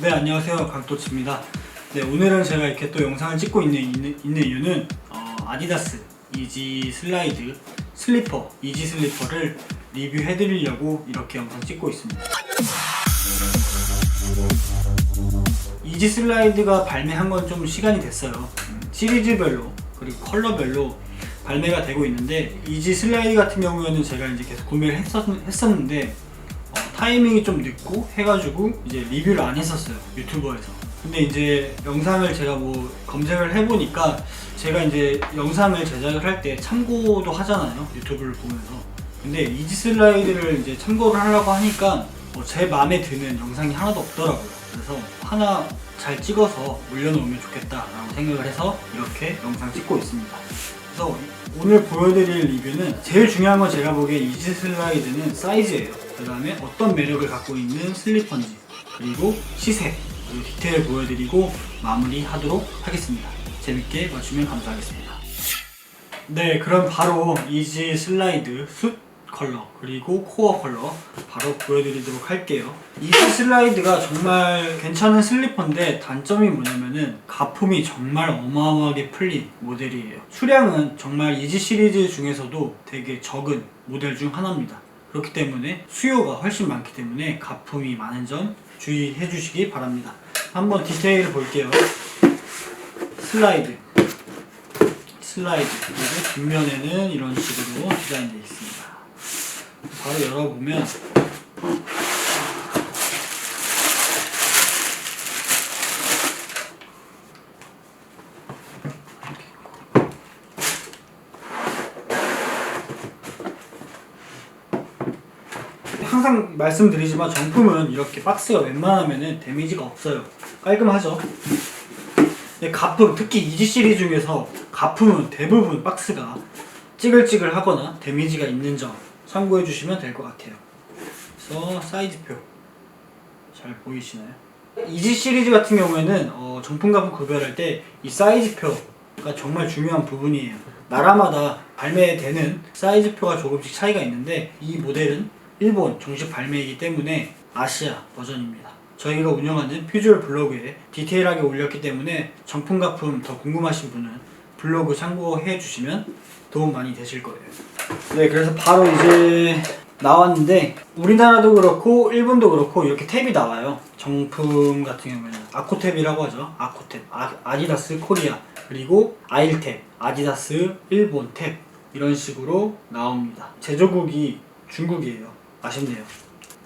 네 안녕하세요 강토치입니다. 네 오늘은 제가 이렇게 또 영상을 찍고 있는, 있는, 있는 이유는 어, 아디다스 이지 슬라이드 슬리퍼 이지 슬리퍼를 리뷰해 드리려고 이렇게 영상 찍고 있습니다. 이지 슬라이드가 발매한 건 좀 시간이 됐어요. 음, 시리즈별로 그리고 컬러별로 발매가 되고 있는데 이지 슬라이드 같은 경우에는 제가 이제 계속 구매를 했었, 했었는데 어, 타이밍이 좀 늦고 해가지고 이제 리뷰를 안 했었어요 유튜버에서. 근데 이제 영상을 제가 뭐 검색을 해보니까 제가 이제 영상을 제작을 할 때 참고도 하잖아요 유튜브를 보면서. 근데 이지 슬라이드를 이제 참고를 하려고 하니까 어, 제 마음에 드는 영상이 하나도 없더라고요. 그래서 하나 잘 찍어서 올려놓으면 좋겠다라고 생각을 해서 이렇게 영상 찍고 있습니다. 그래서 오늘 보여드릴 리뷰는 제일 중요한 건 제가 보기에 이지 슬라이드는 사이즈예요. 그 다음에 어떤 매력을 갖고 있는 슬리퍼인지 그리고 시세 그리고 디테일 보여드리고 마무리하도록 하겠습니다. 재밌게 봐주면 감사하겠습니다. 네, 그럼 바로 이지 슬라이드 숯 컬러 그리고 코어 컬러 바로 보여드리도록 할게요. 이지 슬라이드가 정말 괜찮은 슬리퍼인데 단점이 뭐냐면은 가품이 정말 어마어마하게 풀린 모델이에요. 수량은 정말 이지 시리즈 중에서도 되게 적은 모델 중 하나입니다. 그렇기 때문에 수요가 훨씬 많기 때문에 가품이 많은 점 주의해 주시기 바랍니다. 한번 디테일을 볼게요. 슬라이드 슬라이드 그리고 뒷면에는 이런 식으로 디자인되어 있습니다. 바로 열어보면 항상 말씀드리지만 정품은 이렇게 박스가 웬만하면은 데미지가 없어요. 깔끔하죠. 근데 가품 특히 이지 시리즈 중에서 가품은 대부분 박스가 찌글찌글 하거나 데미지가 있는 점 참고해 주시면 될 것 같아요. 그래서 사이즈표 잘 보이시나요? 이지 시리즈 같은 경우에는 어, 정품 가품 구별할 때 이 사이즈표가 정말 중요한 부분이에요. 나라마다 발매되는 사이즈표가 조금씩 차이가 있는데 이 모델은 일본 정식 발매이기 때문에 아시아 버전입니다. 저희가 운영하는 퓨즈얼 블로그에 디테일하게 올렸기 때문에 정품 가품 더 궁금하신 분은 블로그 참고해 주시면 도움 많이 되실 거예요. 네, 그래서 바로 이제 나왔는데 우리나라도 그렇고 일본도 그렇고 이렇게 탭이 나와요. 정품 같은 경우에는 아코탭이라고 하죠. 아코탭, 아, 아디다스 코리아 그리고 아일탭, 아디다스 일본 탭 이런 식으로 나옵니다. 제조국이 중국이에요. 아쉽네요.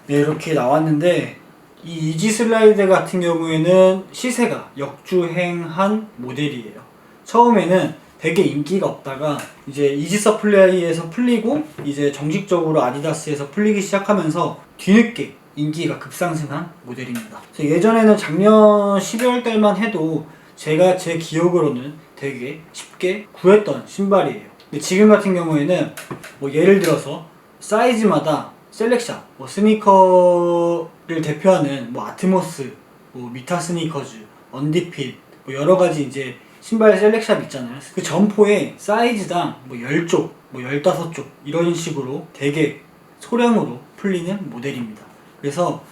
네, 이렇게 나왔는데 이 이지 슬라이드 같은 경우에는 시세가 역주행한 모델이에요. 처음에는 되게 인기가 없다가 이제 이지 서플라이에서 풀리고 이제 정식적으로 아디다스에서 풀리기 시작하면서 뒤늦게 인기가 급상승한 모델입니다. 예전에는 작년 12월 달만 해도 제가 제 기억으로는 되게 쉽게 구했던 신발이에요. 근데 지금 같은 경우에는 뭐 예를 들어서 사이즈마다 셀렉션, 뭐 스니커를 대표하는 뭐 아트모스, 뭐 미타 스니커즈, 언디핏, 뭐 여러 가지 이제 신발 셀렉션 있잖아요. 그 점포에 사이즈당 뭐 10쪽, 뭐 15쪽 이런 식으로 되게 소량으로 풀리는 모델입니다. 그래서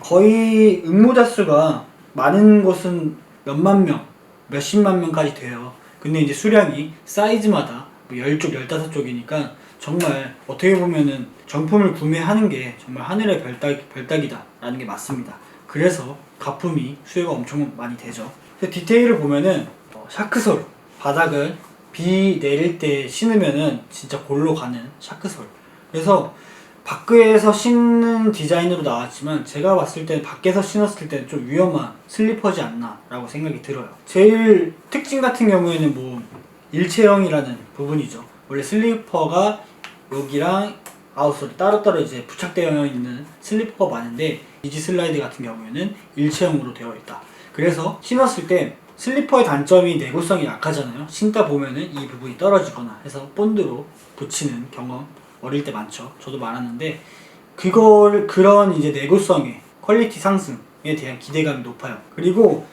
거의 응모자 수가 많은 곳은 몇만 명, 몇십만 명까지 돼요. 근데 이제 수량이 사이즈마다 뭐 10쪽, 15쪽이니까 정말 어떻게 보면은 정품을 구매하는 게 정말 하늘의 별따, 별따기다라는 게 맞습니다. 그래서 가품이 수요가 엄청 많이 되죠. 그 디테일을 보면은 어, 샤크솔 바닥을 비 내릴 때 신으면은 진짜 골로 가는 샤크솔. 그래서 밖에서 신는 디자인으로 나왔지만 제가 봤을 때 밖에서 신었을 때는 좀 위험한 슬리퍼지 않나라고 생각이 들어요. 제일 특징 같은 경우에는 뭐 일체형이라는 부분이죠. 원래 슬리퍼가 여기랑 아웃솔이 따로따로 이제 부착되어 있는 슬리퍼가 많은데 이지 슬라이드 같은 경우에는 일체형으로 되어 있다. 그래서 신었을 때 슬리퍼의 단점이 내구성이 약하잖아요. 신다 보면은 이 부분이 떨어지거나 해서 본드로 붙이는 경험 어릴 때 많죠. 저도 많았는데 그걸 그런 이제 내구성의 퀄리티 상승에 대한 기대감이 높아요. 그리고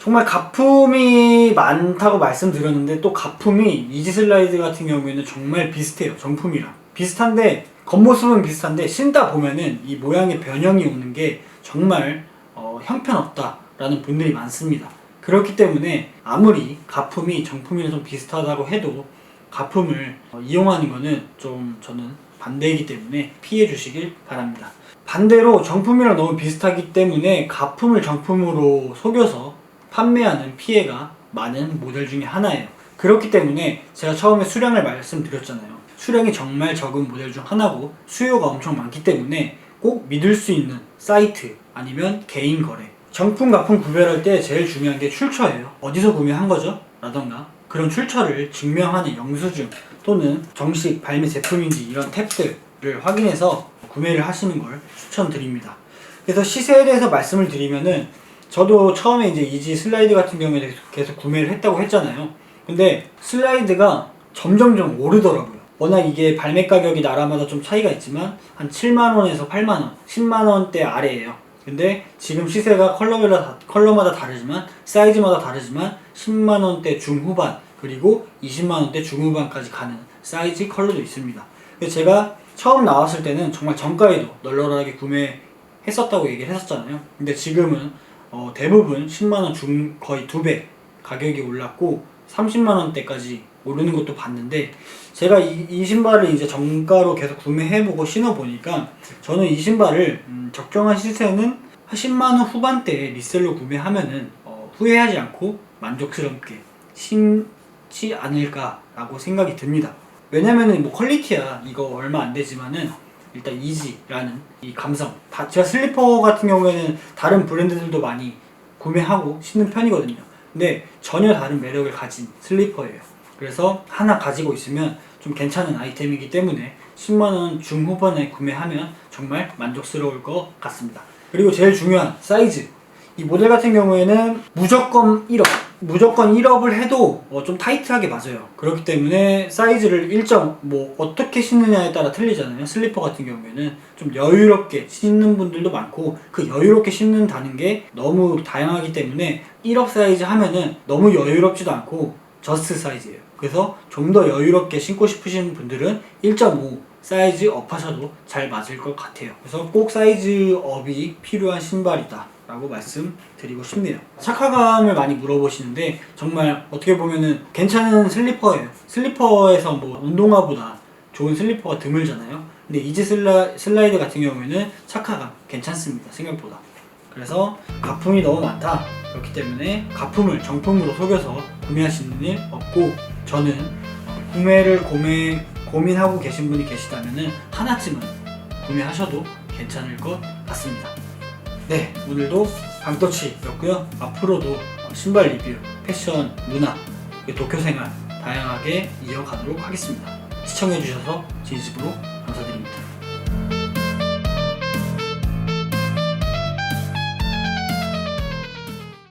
정말 가품이 많다고 말씀드렸는데 또 가품이 이지 슬라이드 같은 경우에는 정말 비슷해요. 정품이랑 비슷한데 겉모습은 비슷한데 신다 보면은 이 모양의 변형이 오는 게 정말 어, 형편없다 라는 분들이 많습니다. 그렇기 때문에 아무리 가품이 정품이랑 좀 비슷하다고 해도 가품을 어, 이용하는 거는 좀 저는 반대이기 때문에 피해 주시길 바랍니다. 반대로 정품이랑 너무 비슷하기 때문에 가품을 정품으로 속여서 판매하는 피해가 많은 모델 중에 하나예요. 그렇기 때문에 제가 처음에 수량을 말씀드렸잖아요. 수량이 정말 적은 모델 중 하나고 수요가 엄청 많기 때문에 꼭 믿을 수 있는 사이트 아니면 개인 거래. 정품 가품 구별할 때 제일 중요한 게 출처예요. 어디서 구매한 거죠? 라던가 그런 출처를 증명하는 영수증 또는 정식 발매 제품인지 이런 탭들을 확인해서 구매를 하시는 걸 추천드립니다. 그래서 시세에 대해서 말씀을 드리면은 저도 처음에 이제 이지 슬라이드 같은 경우에 계속, 계속 구매를 했다고 했잖아요. 근데 슬라이드가 점점점 오르더라고요. 워낙 이게 발매 가격이 나라마다 좀 차이가 있지만 한 7만 원에서 8만 원, 10만 원대 아래예요. 근데 지금 시세가 컬러별로 다- 컬러마다 다르지만 사이즈마다 다르지만 10만 원대 중후반 그리고 20만 원대 중후반까지 가는 사이즈 컬러도 있습니다. 제가 처음 나왔을 때는 정말 정가에도 널널하게 구매했었다고 얘기를 했었잖아요. 근데 지금은 어, 대부분 10만 원 중 거의 두 배 가격이 올랐고 30만 원대까지 오르는 것도 봤는데 제가 이, 이 신발을 이제 정가로 계속 구매해보고 신어보니까 저는 이 신발을 음, 적정한 시세는 한 10만 원 후반대에 리셀로 구매하면은 어, 후회하지 않고 만족스럽게 신지 않을까라고 생각이 듭니다. 왜냐면은 뭐 퀄리티야 이거 얼마 안 되지만은 일단 이지라는 이 감성. 다 제가 슬리퍼 같은 경우에는 다른 브랜드들도 많이 구매하고 신는 편이거든요. 근데 전혀 다른 매력을 가진 슬리퍼예요. 그래서 하나 가지고 있으면 좀 괜찮은 아이템이기 때문에 10만원 중후반에 구매하면 정말 만족스러울 것 같습니다. 그리고 제일 중요한 사이즈. 이 모델 같은 경우에는 무조건 1업. 무조건 1업을 해도 어, 좀 타이트하게 맞아요. 그렇기 때문에 사이즈를 일정 뭐 어떻게 신느냐에 따라 틀리잖아요. 슬리퍼 같은 경우에는 좀 여유롭게 신는 분들도 많고 그 여유롭게 신는다는 게 너무 다양하기 때문에 1업 사이즈 하면은 너무 여유롭지도 않고 저스트 사이즈예요. 그래서 좀 더 여유롭게 신고 싶으신 분들은 1.5 사이즈 업하셔도 잘 맞을 것 같아요. 그래서 꼭 사이즈 업이 필요한 신발이다. 라고 말씀드리고 싶네요. 착화감을 많이 물어보시는데 정말 어떻게 보면은 괜찮은 슬리퍼예요. 슬리퍼에서 뭐 운동화보다 좋은 슬리퍼가 드물잖아요. 근데 이지 슬라, 슬라이드 같은 경우에는 착화감 괜찮습니다. 생각보다. 그래서 가품이 너무 많다. 그렇기 때문에 가품을 정품으로 속여서 구매하시는 일 없고 저는 어, 구매를 고민, 고민하고 계신 분이 계시다면 하나쯤은 구매하셔도 괜찮을 것 같습니다. 네, 오늘도 방터치였고요. 앞으로도 어, 신발 리뷰, 패션, 문화, 도쿄 생활 다양하게 이어가도록 하겠습니다. 시청해주셔서 진심으로.